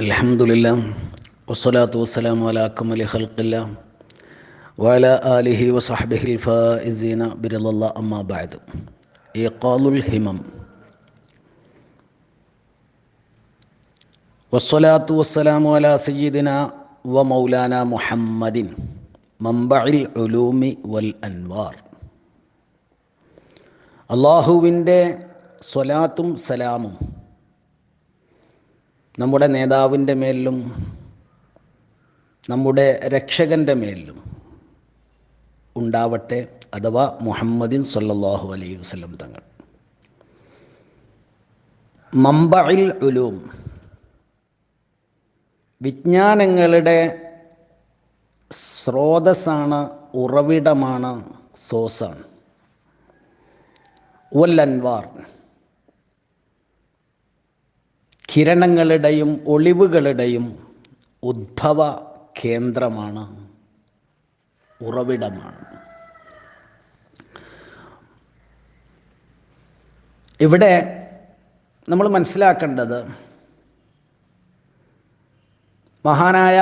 അലഹമുല്ല വസ്സലാത്തു വസ്സലാം വല അക്കമലി ഹൽക്കില്ല വല അലിഹി വസാഹബിഹിൽ ഫീന ബിറല അമ്മാബായത് ഏക്കാലുൽ ഹിമം. വസ്സലാത്തു വസ്സലാം വല സയ്യിദിന വ മുഹമ്മദിൻ മമ്പഇൽ ഉലൂമി വൽ അൻവാർ. അള്ളാഹുവിന്റെ സ്വലാത്തും സലാമും നമ്മുടെ നേതാവിന്റെ മേലിലും നമ്മുടെ രക്ഷകന്റെ മേലിലും ഉണ്ടാവട്ടെ അഥവാ മുഹമ്മദിൻ സല്ലാഹു അലൈഹി വസ്ലം തങ്ങൾ. മമ്പയിൽ ഉലൂം. വിജ്ഞാനങ്ങളുടെ സ്രോതസ്സാണ് ഉറവിടമാണ് സോസാണ്. വല്ലൻവാർ കിരണങ്ങളുടെയും ഒളിവുകളുടെയും ഉദ്ഭവ കേന്ദ്രമാണ് ഉറവിടമാണ്. ഇവിടെ നമ്മൾ മനസ്സിലാക്കേണ്ടത് മഹാനായ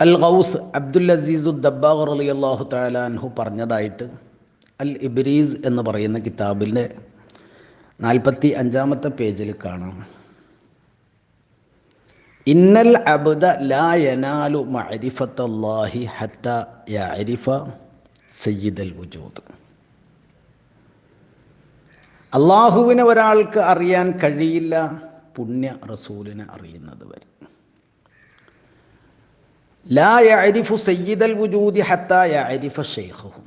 അൽ ഗൗസ് അബ്ദുൽ അസീസു ദബ്ബാഖ് അലി അള്ളാഹു താലാൻഹു പറഞ്ഞതായിട്ട് അൽ ഇബ്രീസ് എന്ന് പറയുന്ന കിതാബിന്റെ നാൽപ്പത്തി അഞ്ചാമത്തെ പേജിൽ കാണാം. ഇന്നൽ അബ്ദ ലാ യനാലു മഅരിഫത്തല്ലാഹി ഹത്ത യഅരിഫ സയ്യിദൽ വജൂദ്. അള്ളാഹുവിനെ ഒരാൾക്ക് അറിയാൻ കഴിയില്ല പുണ്യ റസൂലിനെ അറിയുന്നത് വരെ. ലാ യഅരിഫു സയ്യിദൽ വുജൂദി ഹത്ത യഅരിഫ ഷെയ്ഖുഹും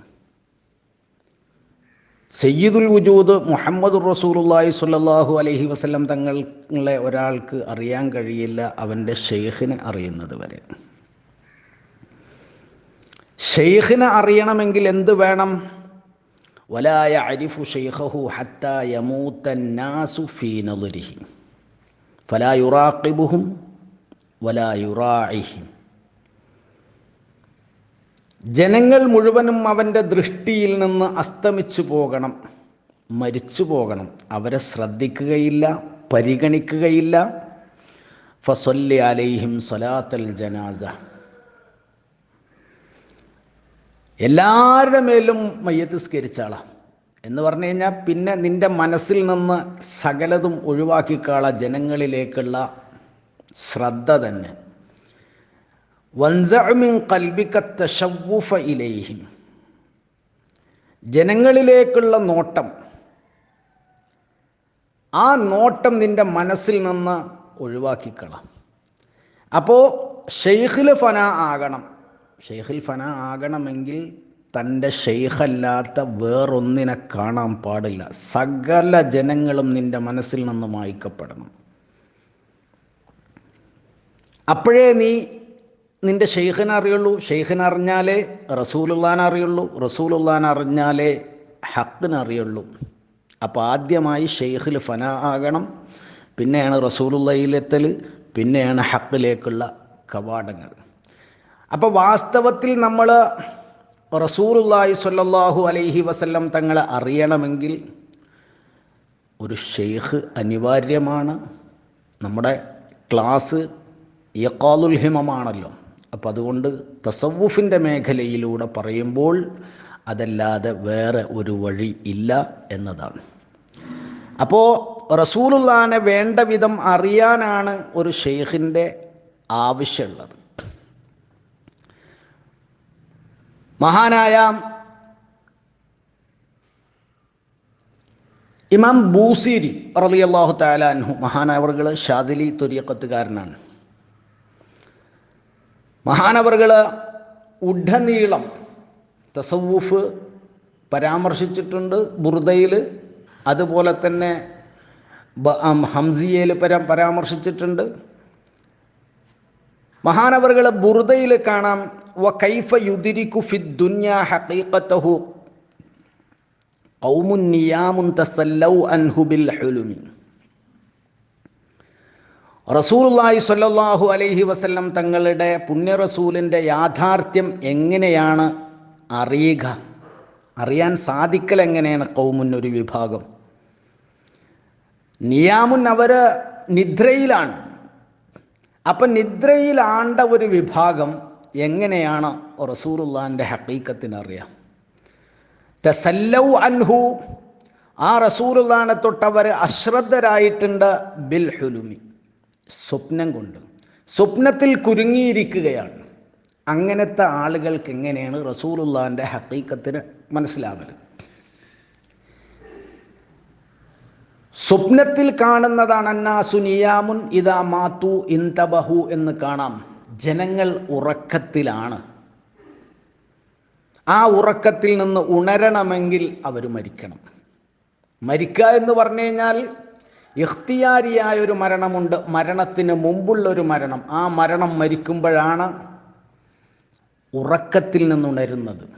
സയ്യിദുൽ വജൂദ് മുഹമ്മദ് റസൂലുള്ളാഹി സ്വല്ലല്ലാഹു അലൈഹി വസല്ലം തങ്ങളെ ഒരാൾക്ക് അറിയാൻ കഴിയില്ല അവന്റെ ഷെയ്ഖിനെ അറിയുന്നത് വരെ. ഷെയ്ഖിനെ അറിയണമെങ്കിൽ എന്ത് വേണം? വലായ അരിഫു ഷെയ്ഖഹു ഹത്ത യമൂത്തന്നാസു ഫീ നദരിഹി. ഫലാ യുറാഖിബുഹും വലാ യുറാഇഹിം. ജനങ്ങൾ മുഴുവനും അവന്റെ ദൃഷ്ടിയിൽ നിന്ന് അസ്തമിച്ചു പോകണം മരിച്ചു പോകണം. അവരെ ശ്രദ്ധിക്കുകയില്ല പരിഗണിക്കുകയില്ല. ഫസൊല്ലി അലൈഹിം സൊലാത്തൽ ജനാസ. എല്ലാവരുടെ മേലും മയ്യത്ത് സ്കരിച്ചാളാം എന്ന് പറഞ്ഞു കഴിഞ്ഞാൽ പിന്നെ നിന്റെ മനസ്സിൽ നിന്ന് സകലതും ഒഴിവാക്കിക്കാള ജനങ്ങളിലേക്കുള്ള ശ്രദ്ധ തന്നെ. വൻസഅമിൻ ഇലൈഹിം. ജനങ്ങളിലേക്കുള്ള നോട്ടം. ആ നോട്ടം നിന്റെ മനസ്സിൽ നിന്ന് ഒഴിവാക്കിക്കളാം. അപ്പോൾ ഷെയ്ഖിൽ ഫന ആകണം. ഷെയ്ഖിൽ ഫന ആകണമെങ്കിൽ തന്റെ ഷെയ്ഖല്ലാത്ത വേറൊന്നിനെ കാണാൻ പാടില്ല. സകല ജനങ്ങളും നിന്റെ മനസ്സിൽ നിന്നും മായ്ക്കപ്പെടണം. അപ്പോഴേ നീ നിന്റെ ഷെയ്ഖിനെ അറിയുള്ളൂ ഷെയ്ഖിനെ അറിഞ്ഞാലേ റസൂലുള്ളാനെ അറിയുള്ളൂ റസൂലുള്ളാനെ അറിഞ്ഞാലേ ഹക്കിനെ അറിയുള്ളൂ അപ്പോൾ ആദ്യമായി ഷെയ്ഖിൽ ഫന ആകണം. പിന്നെയാണ് റസൂലുള്ളയിലെത്തൽ പിന്നെയാണ് ഹക്കിലേക്കുള്ള കവാടങ്ങൾ. അപ്പോൾ വാസ്തവത്തിൽ നമ്മൾ റസൂലുള്ളാഹി സ്വല്ലല്ലാഹു അലൈഹി വസല്ലം തങ്ങളെ അറിയണമെങ്കിൽ ഒരു ഷെയ്ഖ് അനിവാര്യമാണ്. നമ്മുടെ ക്ലാസ് യക്കാലുൽ ഹിമമാണല്ലോ. അപ്പം അതുകൊണ്ട് തസവുഫിന്റെ മേഖലയിലൂടെ പറയുമ്പോൾ അതല്ലാതെ വേറെ ഒരു വഴി ഇല്ല എന്നതാണ്. അപ്പോൾ റസൂലുല്ലാനെ വേണ്ട വിധം അറിയാനാണ് ഒരു ഷെയ്ഖിന്റെ ആവശ്യമുള്ളത്. മഹാനായ ഇമാം ബൂസീരി റളിയല്ലാഹു തആല അൻഹു മഹാനവറുകൾ ഷാദിലി തുര്യക്കത്തുകാരനാണ്. മഹാനവറുകൾ ഉടനീളം തസവൂഫ് പരാമർശിച്ചിട്ടുണ്ട് ബുർദയിൽ അതുപോലെ തന്നെ ഹംസിയയിൽ പരാ പരാമർശിച്ചിട്ടുണ്ട്. മഹാനവറുകൾ ബുർദയിൽ കാണാം. വ കൈഫ യുദിരിക്കു ഫി ദുന്യ ഹഖീഖത്തഹു ഖൗമുൻ നിയാമുൻ തസല്ലൗ അൻഹു ബിൽ ഹുലുമി. റസൂലുള്ളാഹി സ്വല്ലല്ലാഹു അലൈഹി വസല്ലം തങ്ങളുടെ പുണ്യ റസൂലിന്റെ യാഥാർത്ഥ്യം എങ്ങനെയാണ് അറിയുക? അറിയാൻ സാധിക്കൽ എങ്ങനെയാണ് കൗമുൻ ഒരു വിഭാഗം? നിയാമുൻ അവർ നിദ്രയിലാണ്. അപ്പം നിദ്രയിലാണ്ട ഒരു വിഭാഗം എങ്ങനെയാണ് റസൂറുല്ലാന്റെ ഹക്കീക്കത്തിനറിയാം തസല്ലൗ അൻഹു. ആ റസൂറുല്ലാനെ തൊട്ടവർ അശ്രദ്ധരായിട്ടുണ്ട് ബിൽ ഹുലുമി സ്വപ്നം കൊണ്ട്. സ്വപ്നത്തിൽ കുരുങ്ങിയിരിക്കുകയാണ്. അങ്ങനത്തെ ആളുകൾക്ക് എങ്ങനെയാണ് റസൂലുള്ളാന്റെ ഹക്കീക്കത്തിന് മനസ്സിലാവൽ സ്വപ്നത്തിൽ കാണുന്നതാണ് അന്നാസു നിയാമുൻ ഇതാ മാത്തു ഇന്തബഹു എന്ന് കാണാം. ജനങ്ങൾ ഉറക്കത്തിലാണ്. ആ ഉറക്കത്തിൽ നിന്ന് ഉണരണമെങ്കിൽ അവർ മരിക്കണം. മരിക്കുക എന്ന് പറഞ്ഞു കഴിഞ്ഞാൽ ഇഖ്തിയാരിയായ ഒരു മരണമുണ്ട്. മരണത്തിന് മുമ്പുള്ള ഒരു മരണം. ആ മരണം മരിക്കുമ്പോഴാണ് ഉറക്കത്തിൽ നിന്നുണരുന്നത്.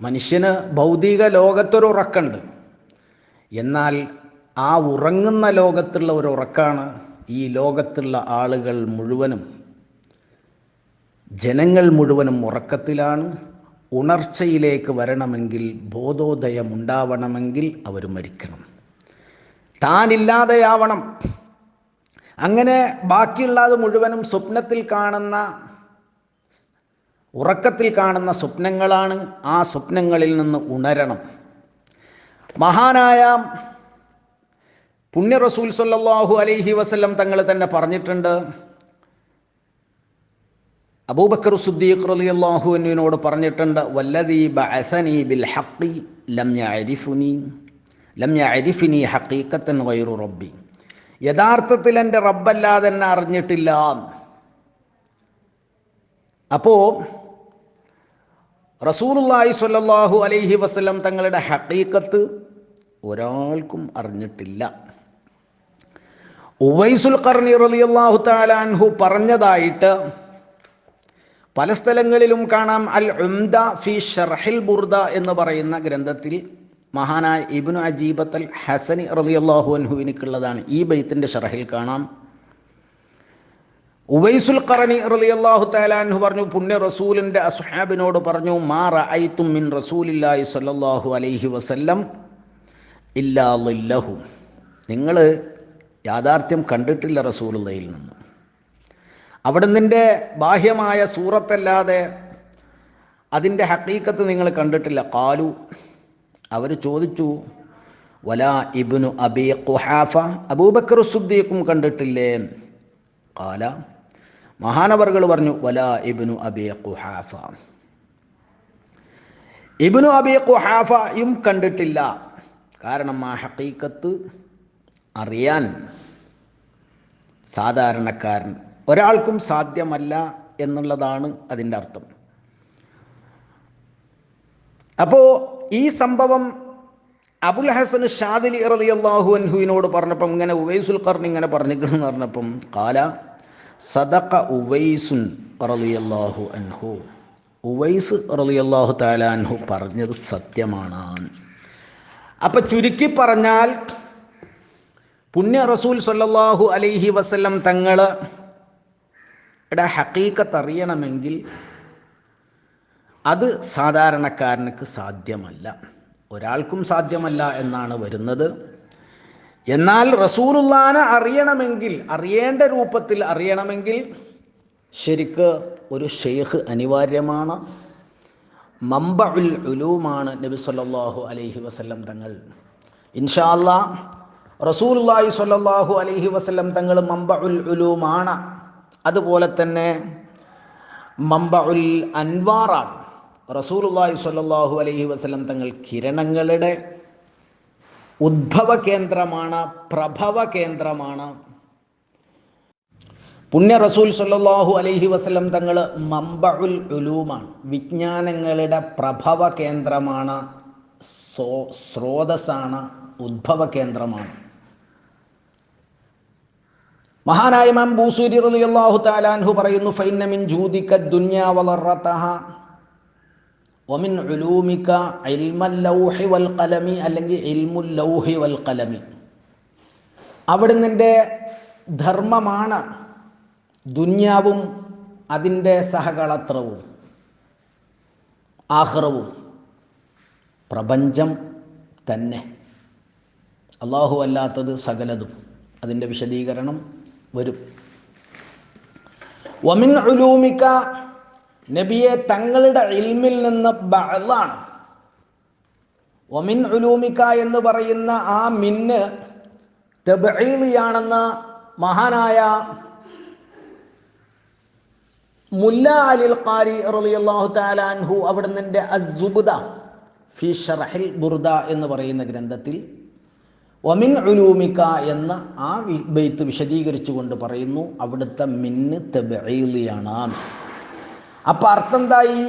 മനുഷ്യന് ഭൗതിക ലോകത്തൊരു ഉറക്കമുണ്ട് എന്നാൽ ആ ഉറങ്ങുന്ന ലോകത്തുള്ള ഒരു ഉറക്കാണ് ഈ ലോകത്തുള്ള ആളുകൾ മുഴുവനും. ജനങ്ങൾ മുഴുവനും ഉറക്കത്തിലാണ്. ഉണർച്ചയിലേക്ക് വരണമെങ്കിൽ ബോധോദയം ഉണ്ടാവണമെങ്കിൽ അവർ മരിക്കണം. താനില്ലാതെയാവണം. അങ്ങനെ ബാക്കിയുള്ളത് മുഴുവനും സ്വപ്നത്തിൽ കാണുന്ന ഉറക്കത്തിൽ കാണുന്ന സ്വപ്നങ്ങളാണ് ആ സ്വപ്നങ്ങളിൽ നിന്ന് ഉണരണം. മഹാനായ പുണ്യ റസൂൽ സല്ലാഹു അലൈഹി വസല്ലം തങ്ങൾ തന്നെ പറഞ്ഞിട്ടുണ്ട്. അബൂബക്കർ സുദ്ദീഖ് റളിയല്ലാഹു അള്ളാഹുവിനോട് പറഞ്ഞിട്ടുണ്ട് വല്ലദീ ബിൽ ഹക്കി ലം യഅരിഫുനി. ലം യഅരിഫിനി ഹഖീഖത്തൻ ഗൈറു റബ്ബി. യഥാർത്ഥത്തിൽ എന്റെ റബ്ബല്ലാതെ എന്നെ അറിഞ്ഞിട്ടില്ല. അപ്പോൾ റസൂലുള്ളാഹി സ്വല്ലല്ലാഹു അലൈഹി വസല്ലം തങ്ങളുടെ ഹക്കീക്കത്ത് ഒരാൾക്കും അറിഞ്ഞിട്ടില്ല. ഉവൈസുൽ കർണി റളിയല്ലാഹു തആല അൻഹു പറഞ്ഞതായിട്ട് പല സ്ഥലങ്ങളിലും കാണാം. അൽ ഉംദ ഫി ഷർഹിൽ ബുർദ എന്ന് പറയുന്ന ഗ്രന്ഥത്തിൽ മഹാനായ ഇബ്നു അജീബത്തൽ ഹസനി റളിയല്ലാഹു അൻഹുവിനിക്കുള്ളതാണ് ഈ ബൈത്തിന്റെ ഷറഹിൽ കാണാം. ഉവൈസുൽ ഖറനി റളിയല്ലാഹു തആല അൻഹു പറഞ്ഞു പുണ്യ റസൂലിന്റെ അസ്ഹാബിനോട് പറഞ്ഞു മാ റഅയ്തും മിൻ റസൂലില്ലാഹി സ്വല്ലല്ലാഹു അലൈഹി വസല്ലം ഇല്ലാ നിങ്ങൾ യാഥാർത്ഥ്യം കണ്ടിട്ടില്ല റസൂലുള്ളയിൽ നിന്ന്. അവിടെ നിന്റെ ബാഹ്യമായ സൂറത്തല്ലാതെ അതിന്റെ ഹക്കീക്കത്ത് നിങ്ങൾ കണ്ടിട്ടില്ല. കാലു അവർ ചോദിച്ചു വലാ ഇബ്നു അബി ഖുഹാഫ അബൂബക്കർ സുദ്ദീഖും കണ്ടിട്ടില്ലേ? കാല മഹാനവർകൾ പറഞ്ഞു വലാ ഇബ്നു അബി ഖുഹാഫ. ഇബ്നു അബി ഖുഹാഫയും കണ്ടിട്ടില്ല. കാരണം ആ ഹക്കീക്കത്ത് അറിയാൻ സാധാരണക്കാരൻ ഒരാൾക്കും സാധ്യമല്ല എന്നുള്ളതാണ് അതിന്റെ അർത്ഥം. അപ്പോൾ ഈ സംഭവം അബുൽ ഹസൻ ഷാദിലി റലി അള്ളാഹു അൻഹുവിനോട് പറഞ്ഞപ്പം ഇങ്ങനെ ഉവൈസുൽ കർണി ഇങ്ങനെ പറഞ്ഞിരിക്കണമെന്ന് പറഞ്ഞപ്പം കാല സദഖ ഉവൈസുൻ റലി അള്ളാഹു അൻഹു. ഉവൈസ് റലി അള്ളാഹു താല അൻഹു പറഞ്ഞത് സത്യമാണ്. അപ്പം ചുരുക്കി പറഞ്ഞാൽ പുണ്യ റസൂൽ സല്ലാഹു അലൈഹി വസല്ലം തങ്ങൾ ഹക്കീക്കത്ത് അറിയണമെങ്കിൽ അത് സാധാരണക്കാരനക്ക് സാധ്യമല്ല. ഒരാൾക്കും സാധ്യമല്ല എന്നാണ് വരുന്നത്. എന്നാൽ റസൂലുള്ളാനെ അറിയണമെങ്കിൽ അറിയേണ്ട രൂപത്തിൽ അറിയണമെങ്കിൽ ശരിക്ക് ഒരു ഷെയ്ഖ് അനിവാര്യമാണ്. മമ്പഉൽ ഉലൂമാണ് നബി സല്ലാഹു അലൈഹി വസല്ലം തങ്ങൾ. ഇൻഷാല്ല റസൂലുല്ലാഹി സ്വല്ലല്ലാഹു അലൈഹി വസല്ലം തങ്ങൾ മമ്പഉൽ ഉലൂമാണ്. അതുപോലെ തന്നെ മമ്പഉൽ അൻവാറാണ്. റസൂലുള്ളാഹി സ്വല്ലല്ലാഹു അലൈഹി വസല്ലം തങ്ങൾ കിരണങ്ങളുടെ ഉദ്ഭവ കേന്ദ്രമാണ് പ്രഭവ കേന്ദ്രമാണ് പുണ്യ റസൂൽ സല്ലാഹു അലൈഹി വസ്ലം തങ്ങൾ മമ്പഉൽ ഉലൂമാണ് വിജ്ഞാനങ്ങളുടെ പ്രഭവ കേന്ദ്രമാണ് സോ സ്രോതസ്സാണ് ഉദ്ഭവ കേന്ദ്രമാണ് മഹാനായ മാം ബൂസൂരി റളിയല്ലാഹു തആല അൻഹു പറയുന്നു ഫൈന മിൻ ജൂദിക വളറതഹ വമിൻ ഉലൂമിക ഇൽമൽ ലൗഹി വൽ അല്ലെങ്കിൽ ഇൽമുൽ ലൗഹി വൽ ഖലമി അവിടെ നിന്റെ ധർമ്മമാണ് ദുന്യാവും അതിന്റെ സഹകളത്രവും ആഹ്റവും. പ്രപഞ്ചം തന്നെ. അള്ളാഹു അല്ലാത്തത് സകലതും. അതിന്റെ വിശദീകരണം വരും. ഒമിൻ ഉലൂമിക്ക നബിയെ തങ്ങളുടെ ഇൽമിൽ നിന്ന് ബഅളാണ്. ഒമിൻ ഉലൂമിക്ക എന്ന് പറയുന്ന ആ മിന്ന് തെബീലിയാണെന്ന് മഹാനായ മുല്ല അലിൽ ഖാരി റളിയല്ലാഹു തആല അൻഹു അവിടുന്ന് അസുബുദ ഫി ഷറഹിൽ ബുർദ എന്ന് പറയുന്ന ഗ്രന്ഥത്തിൽ ഒമിൻ ഉലൂമിക്ക എന്ന ആ ബെയ്ത്ത് വിശദീകരിച്ചുകൊണ്ട് പറയുന്നു അവിടുത്തെ മിന്ന് തെബീലിയാണ് അപ്പൊ അർത്ഥം എന്തായി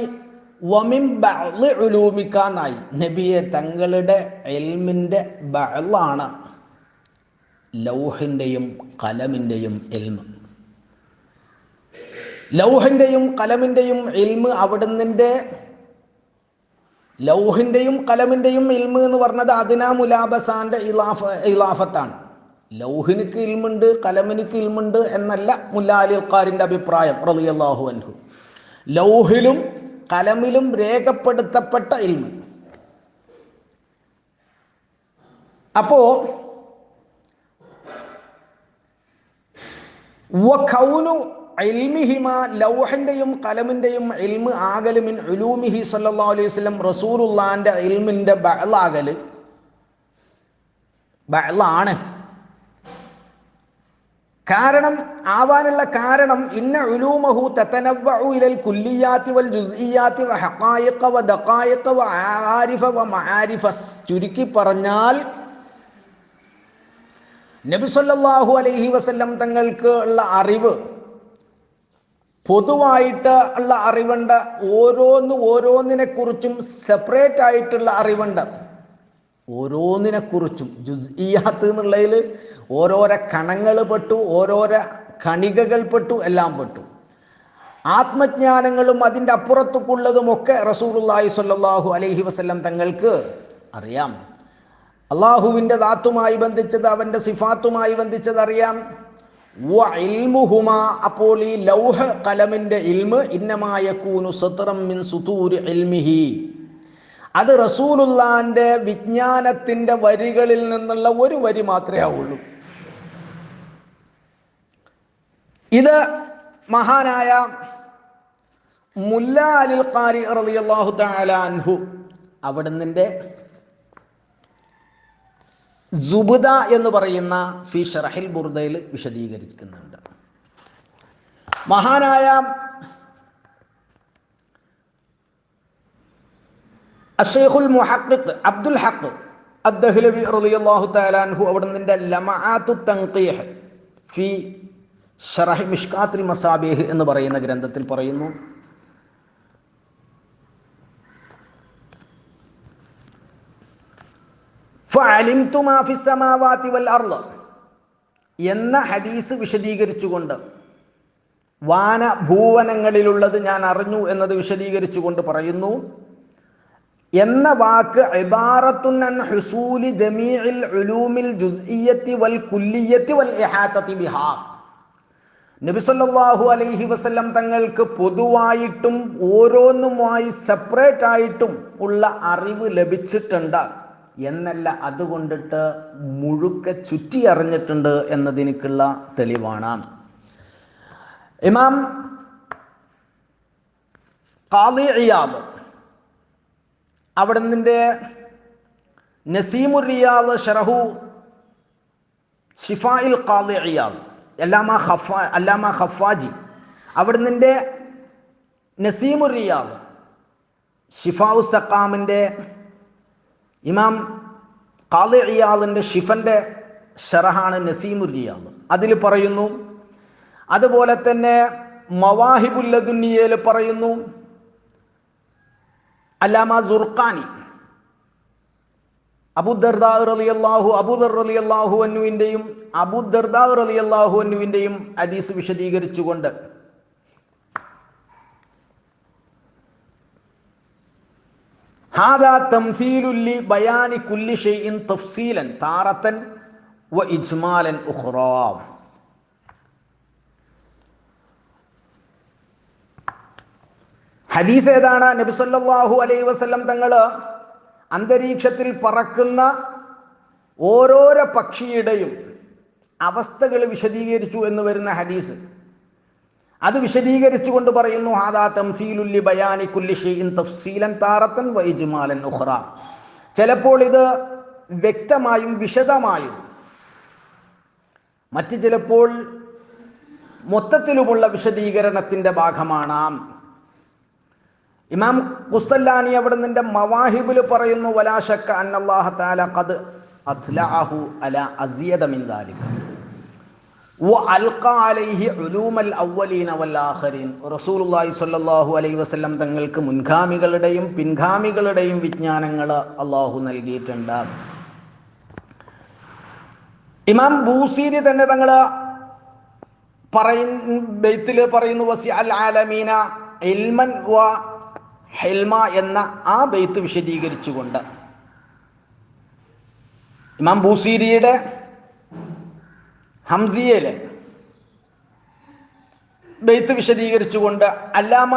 ഉലൂമിക്ക നബിയെ തങ്ങളുടെ എൽമിന്റെ ബഹളാണ് ലൗഹിന്റെയും കലമിന്റെയും എൽമ്. ലൗഹിന്റെയും കലമിന്റെയും എൽമ് അവിടുന്നിന്റെ ലൗഹിന്റെയും കലമിന്റെയും ഇൽമ് എന്ന് പറഞ്ഞത് അദിനാ മുലാബസാന്റെ ഇലാഫ ഇലാഫത്താണ്. ലൗഹിനിക്ക് ഇൽമുണ്ട് കലമിനിക്ക് ഇൽമുണ്ട് എന്നല്ല മുല്ലാ അലിൽക്കാരിന്റെ അഭിപ്രായം റളിയല്ലാഹു അൻഹു. ലൗഹിലും കലമിലും രേഖപ്പെടുത്തപ്പെട്ട ഇൽമ്. അപ്പോ ഇൽമിഹിമ കലമിന്റെയും ഇൽമ് ആകലുമിൻ ഉലൂമിഹി സല്ലല്ലാഹു അലൈഹി വസല്ലം റസൂലുള്ളാന്റെ ഇൽമിന്റെ ബഅലാകൽ ബഅലാണ് കാരണം ആവാനുള്ള കാരണം ഇന്ന ഉലൂമഹു തതനവ്വഉ കുല്ലിയാത്തി വൽ ജുസ്ഇയാത്തി വ ഹഖായിഖ വ ദഖായിഖ വ ആരിഫ വ മആരിഫ. ചുരുക്കി പറഞ്ഞാൽ നബി സല്ലല്ലാഹു അലൈഹി വസല്ലം തങ്ങൾക്ക് ഉള്ള അറിവ് പൊതുവായിട്ട് ഉള്ള അറിവുണ്ട്. ഓരോന്ന് ഓരോന്നിനെ കുറിച്ചും സെപ്പറേറ്റ് ആയിട്ടുള്ള അറിവുണ്ട്. ഓരോന്നിനെ കുറിച്ചും ജുസ്ഇയാത്ത് എന്നുള്ളതിൽ ഓരോരോ കണങ്ങൾ പെട്ടു ഓരോരോ കണികകൾ പെട്ടു എല്ലാം പെട്ടു. ആത്മജ്ഞാനങ്ങളും അതിന്റെ അപ്പുറത്തേക്കുള്ളതുമൊക്കെ റസൂലുള്ളാഹി സ്വല്ലല്ലാഹു അലൈഹി വസല്ലം തങ്ങൾക്ക് അറിയാം. അള്ളാഹുവിന്റെ ദാത്തുമായി ബന്ധിച്ചത് അവന്റെ സിഫാത്തുമായി ബന്ധിച്ചത് അറിയാം. അപ്പോൾ ഈ ലൗഹ കലമിന്റെ ഇൽമ് ഇന്നമായ സത്രം മിൻ ഇൽമിഹി. അത് റസൂലുള്ളാന്റെ വിജ്ഞാനത്തിന്റെ വരികളിൽ നിന്നുള്ള ഒരു വരി മാത്രമേ ആവുള്ളൂ. ഇത് മഹാനായ മുല്ല അലിൽ ഖാരി റളിയല്ലാഹു തആല അൻഹു അവിടുന്ന് സുബുദ എന്ന് പറയുന്ന ഫി ഷറഹിൽ ബുർദയിൽ വിശദീകരിക്കുന്നുണ്ട്. മഹാനായ അഷേഖുൽ മുഹഖിഖ് അബ്ദുൽ ഹക്ക് അദ്ദേഹം റളിയല്ലാഹു തആല അൻഹു അവിടുന്ന് ലമആത്തു തൻഖീഹ് ഫി ഷറഹ് മിഷ്കാത്രി മസാബേഹ് എന്ന് പറയുന്ന ഗ്രന്ഥത്തിൽ പറയുന്നു. എന്ന ഹദീസ് വിശദീകരിച്ചുകൊണ്ട് വാന ഭൂവനങ്ങളിലുള്ളത് ഞാൻ അറിഞ്ഞു എന്നത് വിശദീകരിച്ചുകൊണ്ട് പറയുന്നു. എന്ന വാക്ക് ഇബാറത്തുൻ ഹുസൂലി ജമീഇൽ ഉലൂമിൽ ജുസ്ഇയ്യത്തി വൽ കുല്ലിയത്തി വൽ ഇഹാത്തത്തി ബിഹാ. നബി സല്ലല്ലാഹു അലൈഹി വസല്ലം തങ്ങൾക്ക് പൊതുവായിട്ടും ഓരോന്നുമായി സെപ്പറേറ്റ് ആയിട്ടും ഉള്ള അറിവ് ലഭിച്ചിട്ടുണ്ട്. എന്നല്ല അതുകൊണ്ടിട്ട് മുഴുക്ക ചുറ്റി അറിഞ്ഞിട്ടുണ്ട് എന്നതിനേക്കുള്ള തെളിവാണ്. ഇമാം ഖാദി ഇയാദ് അവിടുന്ന് നസീമുർ റിയാദ് ഷറഹു ഷിഫായിൽ ഇയാദ് അല്ലാമ ഹഫ അല്ലാമ ഖഫാജി. അവിടുന്നിന്റെ നസീമുർ റിയാദ് ഷിഫാഉ സക്കാമിന്റെ ഇമാം ഖാദി റിയാദിന്റെ ഷിഫന്റെ ഷറഹാണ് നസീമുർ റിയാദ്. അതിൽ പറയുന്നു അതുപോലെ തന്നെ മവാഹിബുല്ലദുന്നിയയിൽ പറയുന്നു അല്ലാമ സുർഖാനി അബുദർദാ റളിയല്ലാഹു അബൂദർ റളിയല്ലാഹു അന്നുവിന്റെയും അബുദർദാ റളിയല്ലാഹു അനുവിന്റെയും ഹദീസ് വിശദീകരിച്ചുകൊണ്ട്. ഹാദാ ബയാനി കുല്ലി തഫ്സീലൻ വ ഇജ്മാലൻ ഹദീസ് ഏതാണ്? നബി സല്ലല്ലാഹു അലൈഹി വസല്ലം അന്തരീക്ഷത്തിൽ പറക്കുന്ന ഓരോരോ പക്ഷിയുടെയും അവസ്ഥകൾ വിശദീകരിച്ചു എന്ന് വരുന്ന ഹദീസ്. അത് വിശദീകരിച്ചുകൊണ്ട് പറയുന്നു ഹാദാ തംസീലുല്ലി ബയാനി കുല്ലി ഷെയ്ഇൻ തഫ്സീലൻ താറത്തൻ വൈജുമാലൻ ഉഹ്റ ചിലപ്പോൾ ഇത് വ്യക്തമായും വിശദമായും മറ്റ് ചിലപ്പോൾ മൊത്തത്തിലുമുള്ള വിശദീകരണത്തിന്റെ ഭാഗമാണ്. ഇമാം കുസ്തല്ലാനി അവിടെ നിന്റെ മവാഹിബിൽ പറയുന്നു വലാശക്ക അന്നല്ലാഹ താല ഖദ് അത്ലഅഹു അല അസിയദ മിൻ ദാലിക. റസൂലുള്ളാഹി സ്വല്ലല്ലാഹു അലൈഹി വസല്ലം തങ്ങൾക്ക് മുൻഗാമികളുടെയും പിൻഗാമികളുടെയും വിജ്ഞാനങ്ങൾ അള്ളാഹു നൽകിയിട്ടുണ്ട്. ഇമാം ബൂസീരി തന്നെ തങ്ങൾ പറയുന്ന ബെയ്ത്തിൽ പറയുന്നു വസി അൽ ആലമീന ഇൽമൻ വ ഹെൽമ എന്ന ആ ബെയ്ത്ത് വിശദീകരിച്ചുകൊണ്ട് ഇമാം ബൂസീരിയുടെ ഹംസിയയിലെ ബെയ്ത്ത് വിശദീകരിച്ചുകൊണ്ട് അല്ലാമ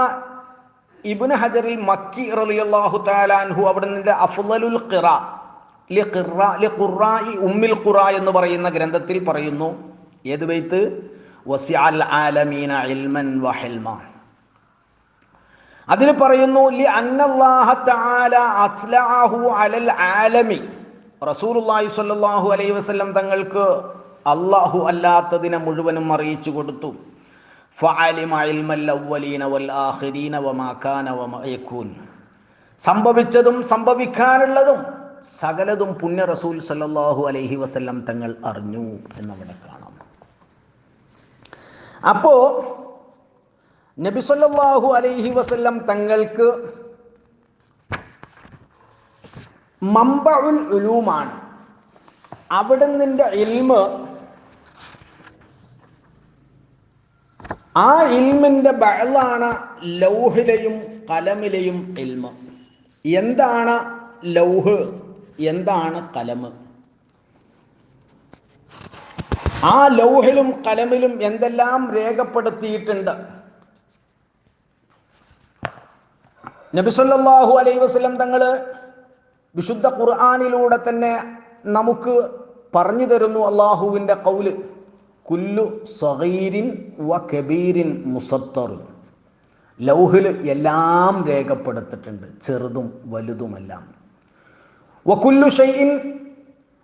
ഇബുൻ ഹജറിൽ മക്കി റളിയല്ലാഹു താലാൻഹു അവിടെ നിന്റെ അഫ്ലലുൽ ഖിറ ഉമ്മിൽ ഖുറ എന്ന് പറയുന്ന ഗ്രന്ഥത്തിൽ പറയുന്നു. ഏത് ബെയ്ത്ത്? വസിഅൽ ആലമീന ഇൽമൻ വഹിൽമ അതിൽ പറയുന്നു ലി തആല അലൽ ആലമി. റസൂലുള്ളാഹി സ്വല്ലല്ലാഹു അലൈഹി വസല്ലം തങ്ങൾക്ക് അള്ളാഹു അല്ലാത്തതിനെ മുഴുവനും അറിയിച്ചു കൊടുത്തു. സംഭവിച്ചതും സംഭവിക്കാനുള്ളതും സകലതും പുണ്യ റസൂൽ സല്ലാഹു അലൈഹി വസല്ലം തങ്ങൾ അറിഞ്ഞു എന്നവിടെ കാണാം. അപ്പോ നബി സല്ലല്ലാഹു അലൈഹി വസല്ലം തങ്ങൾക്ക് മമ്പഉൽ ഉലൂമാണ്. അവിടുന്നിന്റെ ഇൽമ് ആ ഇൽമിന്റെ ബഹളാണ് ലൗഹിലെയും കലമിലെയും ഇൽമ്. എന്താണ് ലൗഹ്? എന്താണ് കലമ്? ആ ലൗഹിലും കലമിലും എന്തെല്ലാം രേഖപ്പെടുത്തിയിട്ടുണ്ട്? നബിസല്ലാഹു അലൈ വസ്ലം തങ്ങൾ വിശുദ്ധ ഖുർആാനിലൂടെ തന്നെ നമുക്ക് പറഞ്ഞു തരുന്നു അള്ളാഹുവിന്റെ കൗൽ കുല്ലു സഹീരിൻ വ കബീരിൻ മുസത്തറു ലൗഹിൽ എല്ലാം രേഖപ്പെടുത്തിട്ടുണ്ട് ചെറുതും വലുതുമെല്ലാം. വക്കുല്ലു ഷൈൻ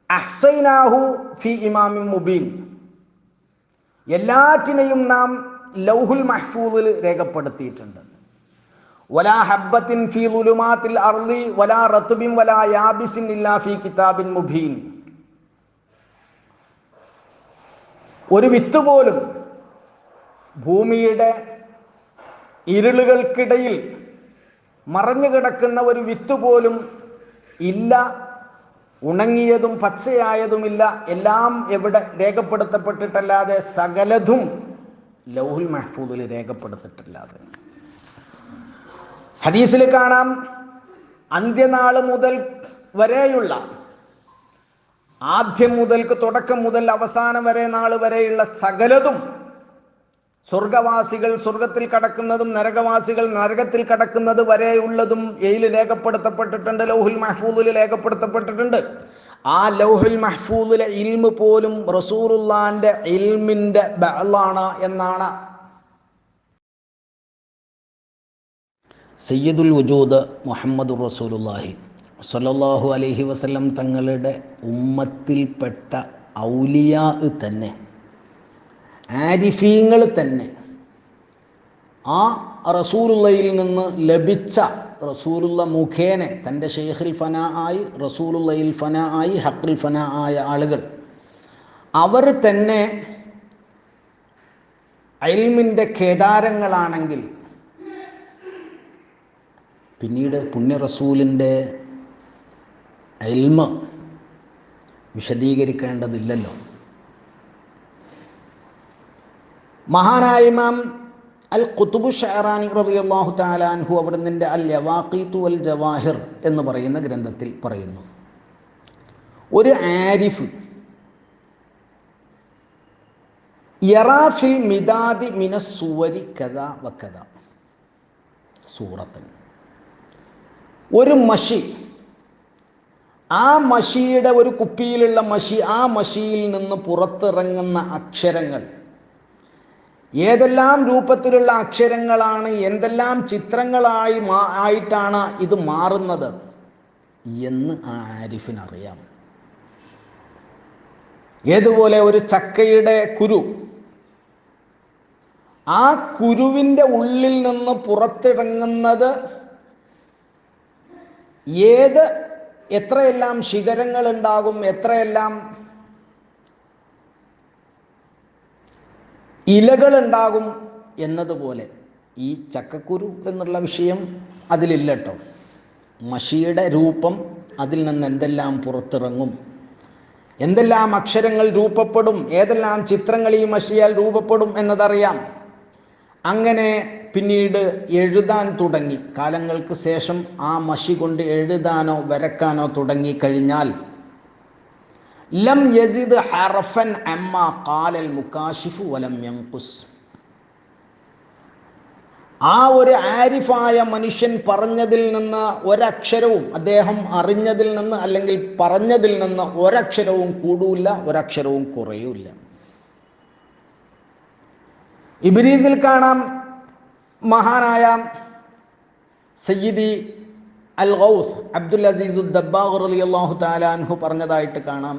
അഹ്സൈനാഹു ഫി ഇമാമിൻ മുബീൻ. എല്ലാറ്റിനെയും നാം ലൗഹുൽ മഹ്ഫൂദിൽ രേഖപ്പെടുത്തിയിട്ടുണ്ട്. വലാ ഫീ അർളി വലാ വലാ യാബിസിൻ ഇല്ലാ ഫീ കിതാബിൻ മുബീൻ. ഒരു വിത്ത് പോലും ഭൂമിയുടെ ഇരുളുകൾക്കിടയിൽ മറഞ്ഞു കിടക്കുന്ന ഒരു വിത്ത് പോലും ഇല്ല ഉണങ്ങിയതും പച്ചയായതുമില്ല എല്ലാം എവിടെ രേഖപ്പെടുത്തപ്പെട്ടിട്ടല്ലാതെ സകലതും ലൗഹുൽ മെഹ്ഫൂദിൽ രേഖപ്പെടുത്തിട്ടില്ലാതെ ഹദീസിൽ കാണാം അന്ത്യനാൾ മുതൽ വരെയുള്ള ആദ്യം മുതൽക്ക് തുടക്കം മുതൽ അവസാനം വരെ നാൾ വരെയുള്ള സകലതും സ്വർഗവാസികൾ സ്വർഗത്തിൽ കടക്കുന്നതും നരകവാസികൾ നരകത്തിൽ കടക്കുന്നത് വരെയുള്ളതും എയിൽ രേഖപ്പെടുത്തപ്പെട്ടിട്ടുണ്ട് ലൗഹുൽ മഹ്ഫൂദിൽ രേഖപ്പെടുത്തപ്പെട്ടിട്ടുണ്ട്. ആ ലൗഹുൽ മഹ്ഫൂദിലെ ഇൽമ് പോലും റസൂറുല്ലാന്റെ ഇൽമിന്റെ ബഹളാണ് എന്നാണ് സയ്യിദുൽ വജൂദ് മുഹമ്മദ് റസൂലുല്ലാഹി സല്ലല്ലാഹു അലൈഹി വസല്ലം തങ്ങളുടെ ഉമ്മത്തിൽപ്പെട്ട ഔലിയാ തന്നെ ആരിഫീങ്ങൾ തന്നെ ആ റസൂലുള്ളയിൽ നിന്ന് ലഭിച്ച റസൂലുള്ള മുഖേനെ തന്റെ ഷെയ്ഖിൽ ഫന ആയി റസൂലുള്ളയിൽ ഫന ആയി ഹക്കിൽ ഫന ആയ ആളുകൾ അവർ തന്നെ അയൽമിന്റെ കേദാരങ്ങളാണെങ്കിൽ പിന്നീട് പുണ്യ റസൂലിന്റെ എൽമ വിശദീകരിക്കേണ്ടതില്ലല്ലോ. മഹാനായ ഇമാം അൽ ഖുത്തുബു ഷഹറാനി റളിയല്ലാഹു താലാൻഹു അവിടുന്നിന്റെ അൽ യവാഖീത്തു അൽ ജവാഹിർ എന്ന് പറയുന്ന ഗ്രന്ഥത്തിൽ പറയുന്നു. ഒരു ആരിഫ് യറാഫിൽ മിതാദി മിനസ്സുവരി കഥ വക്കഥ സൂറത്തിന് ഒരു മഷി. ആ മഷിയുടെ ഒരു കുപ്പിയിലുള്ള മഷി ആ മഷിയിൽ നിന്ന് പുറത്തിറങ്ങുന്ന അക്ഷരങ്ങൾ. ഏതെല്ലാം രൂപത്തിലുള്ള അക്ഷരങ്ങളാണ് എന്തെല്ലാം ചിത്രങ്ങളായി ആയിട്ടാണ് ഇത് മാറുന്നത് എന്ന് ആ ആരിഫിനറിയാം. ഏതുപോലെ ഒരു ചക്കയുടെ കുരു. ആ കുരുവിന്റെ ഉള്ളിൽ നിന്ന് പുറത്തിറങ്ങുന്നത് ഏത് എത്രയെല്ലാം ശിഖരങ്ങൾ ഉണ്ടാകും എത്രയെല്ലാം ഇലകൾ ഉണ്ടാകും എന്നതുപോലെ ഈ ചക്കക്കുരു എന്നുള്ള വിഷയം അതിലില്ല കേട്ടോ മഷിയുടെ രൂപം അതിൽ നിന്ന് എന്തെല്ലാം പുറത്തിറങ്ങും എന്തെല്ലാം അക്ഷരങ്ങൾ രൂപപ്പെടും ഏതെല്ലാം ചിത്രങ്ങൾ ഈ മഷിയാൽ രൂപപ്പെടും എന്നതറിയാം. അങ്ങനെ പിന്നീട് എഴുതാൻ തുടങ്ങി. കാലങ്ങൾക്ക് ശേഷം ആ മഷി കൊണ്ട് എഴുതാനോ വരക്കാനോ തുടങ്ങിക്കഴിഞ്ഞാൽ ലം യസിദ് ഹറഫൻ അമ്മ കാലൽ മുക്കാശിഫു വലം യങ്കുസ്. ആ ഒരു ആരിഫായ മനുഷ്യൻ പറഞ്ഞതിൽ നിന്ന് ഒരക്ഷരവും അദ്ദേഹം അറിഞ്ഞതിൽ നിന്ന് അല്ലെങ്കിൽ പറഞ്ഞതിൽ നിന്ന് ഒരക്ഷരവും കൂടൂല്ല ഒരക്ഷരവും കുറയൂല്ല. ഇബിരീസിൽ കാണാം മഹാനായ സയ്യിദി അൽ ഗൗസ് അബ്ദുൽ അസീസ് ദബ്ബാഹു റളിയല്ലാഹു തആല അൻഹു പറഞ്ഞതായിട്ട് കാണാം.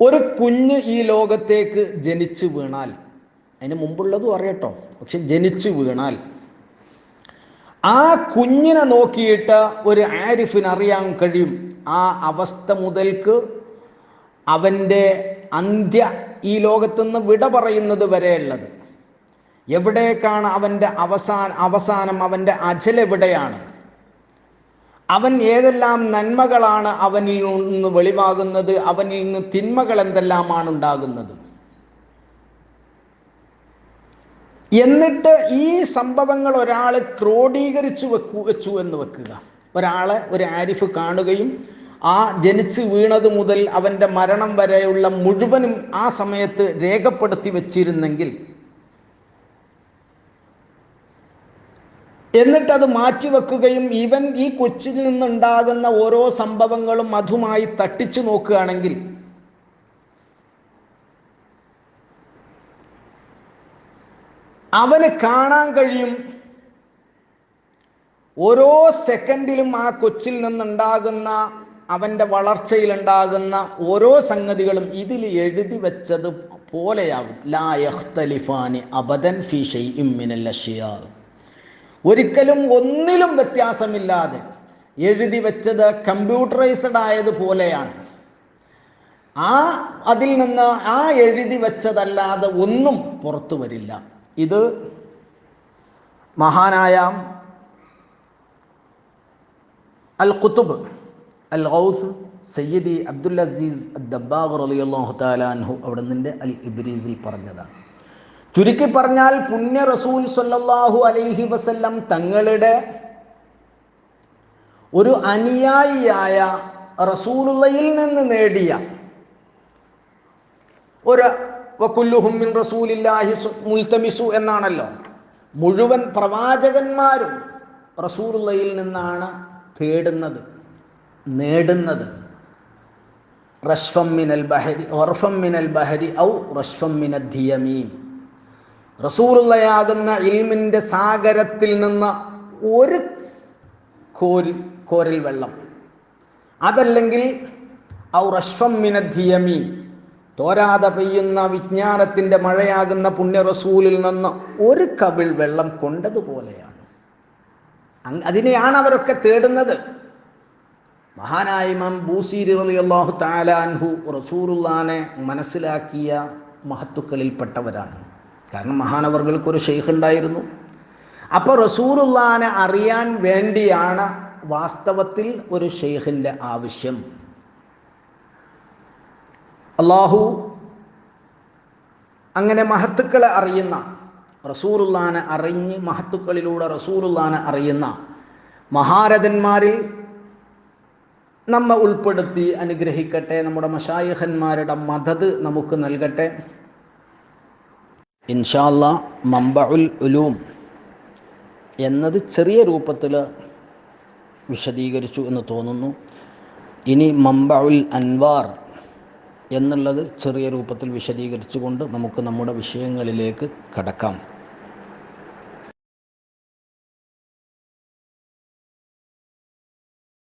ഒരു കുഞ്ഞ് ഈ ലോകത്തേക്ക് ജനിച്ചു വീണാൽ അതിന് മുമ്പുള്ളതും അറിയട്ടോ പക്ഷെ ജനിച്ചു വീണാൽ ആ കുഞ്ഞിനെ നോക്കിയിട്ട് ഒരു ആരിഫിന് അറിയാൻ കഴിയും. ആ അവസ്ഥ മുതൽക്ക് അവന്റെ അന്ത്യ ഈ ലോകത്തുനിന്ന് വിട പറയുന്നത് വരെയുള്ളത് എവിടേക്കാണ് അവന്റെ അവസാന അവസാനം അവന്റെ അജലെവിടെയാണ് അവൻ ഏതെല്ലാം നന്മകളാണ് അവനിൽ നിന്ന് വെളിവാകുന്നത്? അവനിൽ നിന്ന് തിന്മകൾ എന്തെല്ലാമാണ് ഉണ്ടാകുന്നത്? എന്നിട്ട് ഈ സംഭവങ്ങൾ ഒരാൾ ക്രോഡീകരിച്ചു വെക്കു വെച്ചു എന്ന് വെക്കുക. ഒരാളെ ഒരു ആരിഫ് കാണുകയും ആ ജനിച്ച് വീണത് മുതൽ അവന്റെ മരണം വരെയുള്ള മുഴുവനും ആ സമയത്ത് രേഖപ്പെടുത്തി വച്ചിരുന്നെങ്കിൽ എന്നിട്ടത് മാറ്റിവെക്കുകയും ഇവൻ ഈ കൊച്ചിൽ നിന്നുണ്ടാകുന്ന ഓരോ സംഭവങ്ങളും അതുമായി തട്ടിച്ചു നോക്കുകയാണെങ്കിൽ അവന് കാണാൻ കഴിയും ഓരോ സെക്കൻഡിലും ആ കൊച്ചിൽ നിന്നുണ്ടാകുന്ന അവന്റെ വളർച്ചയിലുണ്ടാകുന്ന ഓരോ സംഗതികളും ഇതിൽ എഴുതി വെച്ചത് പോലെയാകും. ലാ യഖ്തലിഫാനി അബദൻ ഫി ഇമ്മിനൽ മിനൽ ഒരിക്കലും ഒന്നിലും വ്യത്യാസമില്ലാതെ എഴുതി വെച്ചത് കമ്പ്യൂട്ടറൈസ്ഡ് ആയതുപോലെയാണ് ആ അതിൽ നിന്ന് ആ എഴുതി വെച്ചതല്ലാതെ ഒന്നും പുറത്തു വരില്ല. ഇത് മഹാനായ അൽ ഖുത്തുബ് അൽ ഗൗസ് സയ്യിദി അബ്ദുൽ അസീസ് ദബ്ബാഖ് റളിയല്ലാഹു തആല അൻഹു അവിടെ നിന്റെ അൽ ഇബ്രീസിൽ പറഞ്ഞതാണ്. ചുരുക്കി പറഞ്ഞാൽ പുണ്യ റസൂൽ സല്ലാഹു അലൈഹി വസല്ലം തങ്ങളുടെ ഒരു അനുയായിയായ റസൂലുള്ളയിൽ നിന്ന് നേടിയ ഒരു വക്കുല്ലുഹുമിൻ റസൂലില്ലാഹി മുൽത്തമിസു എന്നാണല്ലോ. മുഴുവൻ പ്രവാചകന്മാരും റസൂലുള്ളയിൽ നിന്നാണ് തേടുന്നത്. നേടുന്നത്. റഷ്ഫം മിനൽ ബഹരി ഓർഫം മിനൽ ബഹരി ഔ റഷ്ഫം മിനൽ ധിയമീം റസൂറുള്ളയാകുന്ന ഇൽമിന്റെ സാഗരത്തിൽ നിന്ന് ഒരു കോരി കോരൽ വെള്ളം. അതല്ലെങ്കിൽ ഔ റഷ്ഫം മിനൽ ധിയമീൻ തോരാതെ പെയ്യുന്ന വിജ്ഞാനത്തിന്റെ മഴയാകുന്ന പുണ്യ റസൂലിൽ നിന്ന് ഒരു കവിൾ വെള്ളം കൊണ്ടതുപോലെയാണ്. അതിനെയാണ് അവരൊക്കെ തേടുന്നത്. മഹാനായ ഇമാം ബൂസീരി റളിയല്ലാഹു തആല അൻഹു റസൂലുള്ളാനെ മനസ്സിലാക്കിയ മഹത്തുക്കളിൽപ്പെട്ടവരാണ്. കാരണം മഹാനവർകൾക്ക് ഒരു ഷെയ്ഖ് ഉണ്ടായിരുന്നു. അപ്പോൾ റസൂലുള്ളാനെ അറിയാൻ വേണ്ടിയാണ് വാസ്തവത്തിൽ ഒരു ഷെയ്ഖിന്റെ ആവശ്യം. അള്ളാഹു അങ്ങനെ മഹത്തുക്കളെ അറിയുന്ന റസൂറുല്ലാനെ അറിഞ്ഞ് മഹത്തുക്കളിലൂടെ റസൂറുല്ലാനെ അറിയുന്ന മഹാരഥന്മാരിൽ നമ്മെ ഉൾപ്പെടുത്തി അനുഗ്രഹിക്കട്ടെ. നമ്മുടെ മഷായിഹന്മാരുടെ മദത് നമുക്ക് നൽകട്ടെ. ഇൻഷാല്ല മമ്പഉൽ ഉലൂം എന്നത് ചെറിയ രൂപത്തിൽ വിശദീകരിച്ചു എന്ന് തോന്നുന്നു. ഇനി മമ്പഉൽ അൻവാർ എന്നുള്ളത് ചെറിയ രൂപത്തിൽ വിശദീകരിച്ചുകൊണ്ട് നമുക്ക് നമ്മുടെ വിഷയങ്ങളിലേക്ക് കടക്കാം.